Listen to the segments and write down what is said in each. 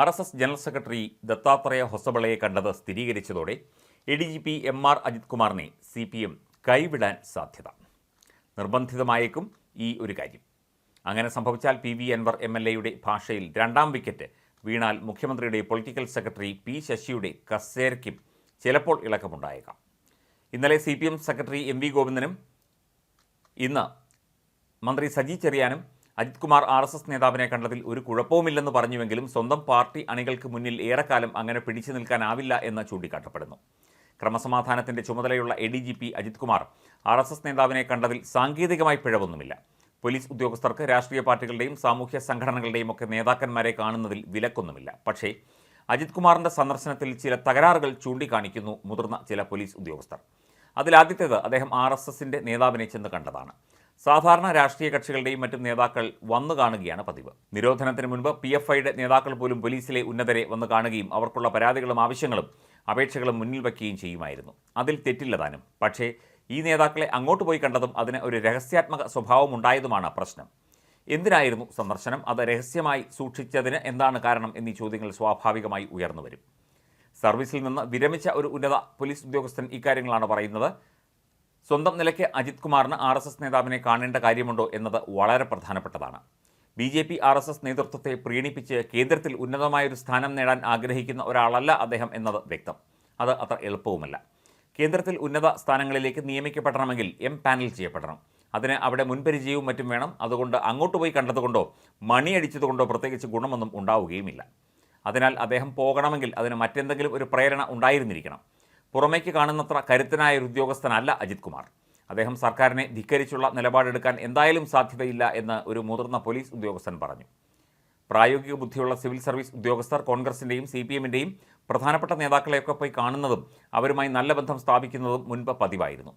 R S S general secretary Dattatreya ഹൊസബളയെ കണ്ടത് സ്ഥിരീകരിച്ചതോടെ A D G P M R Ajith കുമാറിനെ C P M കൈവിടാൻ സാധ്യത. നിർബന്ധിതമായേക്കും ഈ ഒരു കാര്യം. അങ്ങനെ സംഭവിച്ചാൽ P V Anvar M L എയുടെ ഭാഷയിൽ രണ്ടാം വിക്കറ്റ് വീണാൽ മുഖ്യമന്ത്രിയുടെ പൊളിറ്റിക്കൽ സെക്രട്ടറി പി ശശിയുടെ കസേരയ്ക്കും ചിലപ്പോൾ ഇളക്കമുണ്ടായേക്കാം. ഇന്നലെ C P M secretary M V ഗോവിന്ദനും ഇന്ന് മന്ത്രി Saji ചെറിയാനും Ajith Kumar R S S നേതാവിനെ കണ്ടതിൽ ഒരു കുഴപ്പവുമില്ലെന്ന് പറഞ്ഞുവെങ്കിലും സ്വന്തം പാർട്ടി അണികൾക്ക് മുന്നിൽ ഏറെക്കാലം അങ്ങനെ പിടിച്ചു നിൽക്കാനാവില്ല എന്ന് ചൂണ്ടിക്കാട്ടപ്പെടുന്നു. ക്രമസമാധാനത്തിന്റെ ചുമതലയുള്ള A D G P Ajith Kumar R S S നേതാവിനെ കണ്ടതിൽ സാങ്കേതികമായി പിഴവൊന്നുമില്ല. പോലീസ് ഉദ്യോഗസ്ഥർക്ക് രാഷ്ട്രീയ പാർട്ടികളുടെയും സാമൂഹ്യ സംഘടനകളുടെയും ഒക്കെ നേതാക്കന്മാരെ കാണുന്നതിൽ വിലക്കൊന്നുമില്ല. പക്ഷേ അജിത് കുമാറിന്റെ സന്ദർശനത്തിൽ ചില തകരാറുകൾ ചൂണ്ടിക്കാണിക്കുന്നു മുതിർന്ന ചില പോലീസ് ഉദ്യോഗസ്ഥർ. അതിലാദ്യത്തേത് അദ്ദേഹം ആർ എസ് എസിന്റെ നേതാവിനെ ചെന്ന് കണ്ടതാണ്. സാധാരണ രാഷ്ട്രീയ കക്ഷികളുടെയും മറ്റും നേതാക്കൾ വന്നു കാണുകയാണ് പതിവ്. നിരോധനത്തിന് മുൻപ് പി എഫ് ഐയുടെ നേതാക്കൾ പോലും പോലീസിലെ ഉന്നതരെ വന്നു കാണുകയും അവർക്കുള്ള പരാതികളും ആവശ്യങ്ങളും അപേക്ഷകളും മുന്നിൽ വയ്ക്കുകയും ചെയ്യുമായിരുന്നു. അതിൽ തെറ്റില്ലതാനും പക്ഷേ ഈ നേതാക്കളെ അങ്ങോട്ട് പോയി കണ്ടതും അതിന് ഒരു രഹസ്യാത്മക സ്വഭാവം ഉണ്ടായതുമാണ് പ്രശ്നം. എന്തിനായിരുന്നു സന്ദർശനം? അത് രഹസ്യമായി സൂക്ഷിച്ചതിന് എന്താണ് കാരണം എന്നീ ചോദ്യങ്ങൾ സ്വാഭാവികമായി ഉയർന്നു വരും. സർവീസിൽ നിന്ന് വിരമിച്ച ഒരു ഉന്നത പോലീസ് ഉദ്യോഗസ്ഥൻ ഇക്കാര്യങ്ങളാണ് പറയുന്നത്. സ്വന്തം നിലയ്ക്ക് അജിത് കുമാറിന് ആർ എസ് എസ് നേതാവിനെ കാണേണ്ട കാര്യമുണ്ടോ എന്നത് വളരെ പ്രധാനപ്പെട്ടതാണ്. B J P R S S നേതൃത്വത്തെ പ്രീണിപ്പിച്ച് കേന്ദ്രത്തിൽ ഉന്നതമായൊരു സ്ഥാനം നേടാൻ ആഗ്രഹിക്കുന്ന ഒരാളല്ല അദ്ദേഹം എന്നത് വ്യക്തം. അത് അത്ര എളുപ്പവുമല്ല. കേന്ദ്രത്തിൽ ഉന്നത സ്ഥാനങ്ങളിലേക്ക് നിയമിക്കപ്പെടണമെങ്കിൽ എം പാനൽ ചെയ്യപ്പെടണം. അതിന് അവിടെ മുൻപരിചയവും മറ്റും വേണം. അതുകൊണ്ട് അങ്ങോട്ട് പോയി കണ്ടതുകൊണ്ടോ മണിയടിച്ചതുകൊണ്ടോ പ്രത്യേകിച്ച് ഗുണമൊന്നും ഉണ്ടാവുകയുമില്ല. അതിനാൽ അദ്ദേഹം പോകണമെങ്കിൽ അതിന് മറ്റെന്തെങ്കിലും ഒരു പ്രേരണ ഉണ്ടായിരുന്നിരിക്കണം. പുറമേക്ക് കാണുന്നത്ര കരുത്തനായ ഒരു ഉദ്യോഗസ്ഥനല്ല അജിത് കുമാർ. അദ്ദേഹം സർക്കാരിനെ ധിക്കരിച്ചുള്ള നിലപാടെടുക്കാൻ എന്തായാലും സാധ്യതയില്ല എന്ന് ഒരു മുതിർന്ന പോലീസ് ഉദ്യോഗസ്ഥൻ പറഞ്ഞു. പ്രായോഗിക ബുദ്ധിയുള്ള സിവിൽ സർവീസ് ഉദ്യോഗസ്ഥർ കോൺഗ്രസിന്റെയും സി പി എമ്മിന്റെയും പ്രധാനപ്പെട്ട നേതാക്കളെയൊക്കെ പോയി കാണുന്നതും അവരുമായി നല്ല ബന്ധം സ്ഥാപിക്കുന്നതും മുൻപ് പതിവായിരുന്നു.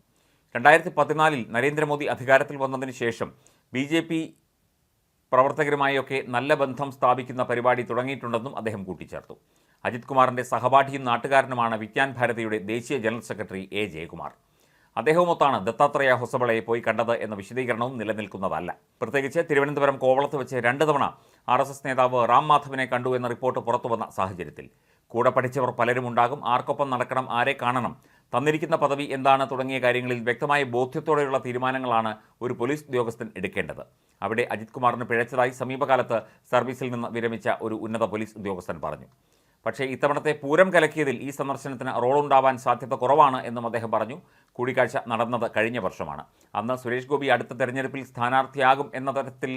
രണ്ടായിരത്തി പതിനാലിൽ നരേന്ദ്രമോദി അധികാരത്തിൽ വന്നതിന് ശേഷം ബി ജെ പി പ്രവർത്തകരുമായൊക്കെ നല്ല ബന്ധം സ്ഥാപിക്കുന്ന പരിപാടി തുടങ്ങിയിട്ടുണ്ടെന്നും അദ്ദേഹം കൂട്ടിച്ചേർത്തു. അജിത് കുമാറിന്റെ സഹപാഠിയും നാട്ടുകാരനുമാണ് വിജ്ഞാൻ ഭാരതിയുടെ ദേശീയ ജനറൽ സെക്രട്ടറി എ ജയകുമാർ. അദ്ദേഹവുമൊത്താണ് ദത്താത്രേയ ഹൊസബളയെ പോയി കണ്ടത് എന്ന വിശദീകരണവും നിലനിൽക്കുന്നതല്ല. പ്രത്യേകിച്ച് തിരുവനന്തപുരം കോവളത്ത് വെച്ച് രണ്ട് തവണ ആർ എസ് എസ് നേതാവ് റാം മാധവിനെ കണ്ടു എന്ന റിപ്പോർട്ട് പുറത്തുവന്ന സാഹചര്യത്തിൽ. കൂടെ പഠിച്ചവർ പലരും ഉണ്ടാകും ആർക്കൊപ്പം നടക്കണം ആരെ കാണണം തന്നിരിക്കുന്ന പദവി എന്താണ് തുടങ്ങിയ കാര്യങ്ങളിൽ വ്യക്തമായ ബോധ്യത്തോടെയുള്ള തീരുമാനങ്ങളാണ് ഒരു പോലീസ് ഉദ്യോഗസ്ഥൻ എടുക്കേണ്ടത്. അവിടെ അജിത് കുമാറിന് പിഴച്ചതായി സമീപകാലത്ത് സർവീസിൽ നിന്ന് വിരമിച്ച ഒരു ഉന്നത പോലീസ് ഉദ്യോഗസ്ഥൻ പറഞ്ഞു. പക്ഷേ ഇത്തവണത്തെ പൂരം കലക്കിയതിൽ ഈ സന്ദർശനത്തിന് റോളുണ്ടാവാൻ സാധ്യത കുറവാണ് എന്നും അദ്ദേഹം പറഞ്ഞു. കൂടിക്കാഴ്ച നടന്നത് കഴിഞ്ഞ വർഷമാണ്. അന്ന് സുരേഷ് ഗോപി അടുത്ത തെരഞ്ഞെടുപ്പിൽ സ്ഥാനാർത്ഥിയാകും എന്ന തരത്തിൽ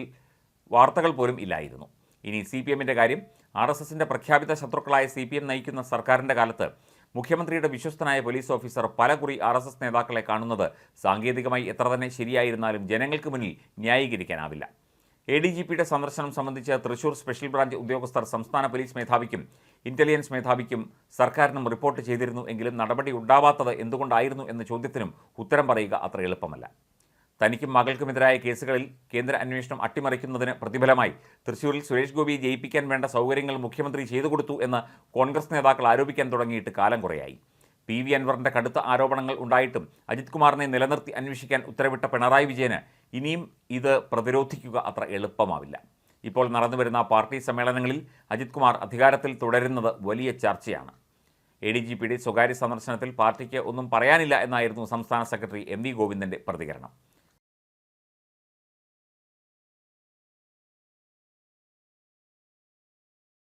വാർത്തകൾ പോലും ഇല്ലായിരുന്നു. ഇനി സി പി എമ്മിന്റെ കാര്യം ആർ എസ് എസിന്റെ പ്രഖ്യാപിത ശത്രുക്കളായ സി പി എം നയിക്കുന്ന സർക്കാരിന്റെ കാലത്ത് മുഖ്യമന്ത്രിയുടെ വിശ്വസ്തനായ പോലീസ് ഓഫീസർ പലകുറി ആർ എസ് എസ് നേതാക്കളെ കാണുന്നത് സാങ്കേതികമായി എത്ര തന്നെ ശരിയായിരുന്നാലും ജനങ്ങൾക്ക് മുന്നിൽ ന്യായീകരിക്കാനാവില്ല. എ ഡി ജി പിയുടെ സന്ദർശനം സംബന്ധിച്ച് തൃശൂർ സ്പെഷ്യൽ ബ്രാഞ്ച് ഉദ്യോഗസ്ഥർ സംസ്ഥാന പോലീസ് മേധാവിക്കും ഇന്റലിജൻസ് മേധാവിക്കും സർക്കാരിനും റിപ്പോർട്ട് ചെയ്തിരുന്നു എങ്കിലും നടപടി ഉണ്ടാവാത്തത് എന്തുകൊണ്ടായിരുന്നു എന്ന ചോദ്യത്തിനും ഉത്തരം പറയുക അത്ര എളുപ്പമല്ല. തനിക്കും മകൾക്കുമെതിരായ കേസുകളിൽ കേന്ദ്ര അന്വേഷണം അട്ടിമറിക്കുന്നതിന് പ്രതിഫലമായി തൃശൂരിൽ സുരേഷ് ഗോപിയെ ജയിപ്പിക്കാൻ വേണ്ട സൗകര്യങ്ങൾ മുഖ്യമന്ത്രി ചെയ്തു കൊടുത്തു എന്ന് കോൺഗ്രസ് നേതാക്കൾ ആരോപിക്കാൻ തുടങ്ങിയിട്ട് കാലം കുറയായി. പി വി അൻവറിന്റെ കടുത്ത ആരോപണങ്ങൾ ഉണ്ടായിട്ടും അജിത് കുമാറിനെ നിലനിർത്തി അന്വേഷിക്കാൻ ഉത്തരവിട്ട പിണറായി വിജയന് ഇനിയും ഇത് പ്രതിരോധിക്കുക അത്ര എളുപ്പമാവില്ല. ഇപ്പോൾ നടന്നുവരുന്ന പാർട്ടി സമ്മേളനങ്ങളിൽ അജിത് കുമാർ അധികാരത്തിൽ തുടരുന്നത് വലിയ ചർച്ചയാണ്. എ ഡി ജി പിയുടെ സ്വകാര്യ സന്ദർശനത്തിൽ പാർട്ടിക്ക് ഒന്നും പറയാനില്ല എന്നായിരുന്നു സംസ്ഥാന സെക്രട്ടറി എം വി ഗോവിന്ദന്റെ പ്രതികരണം.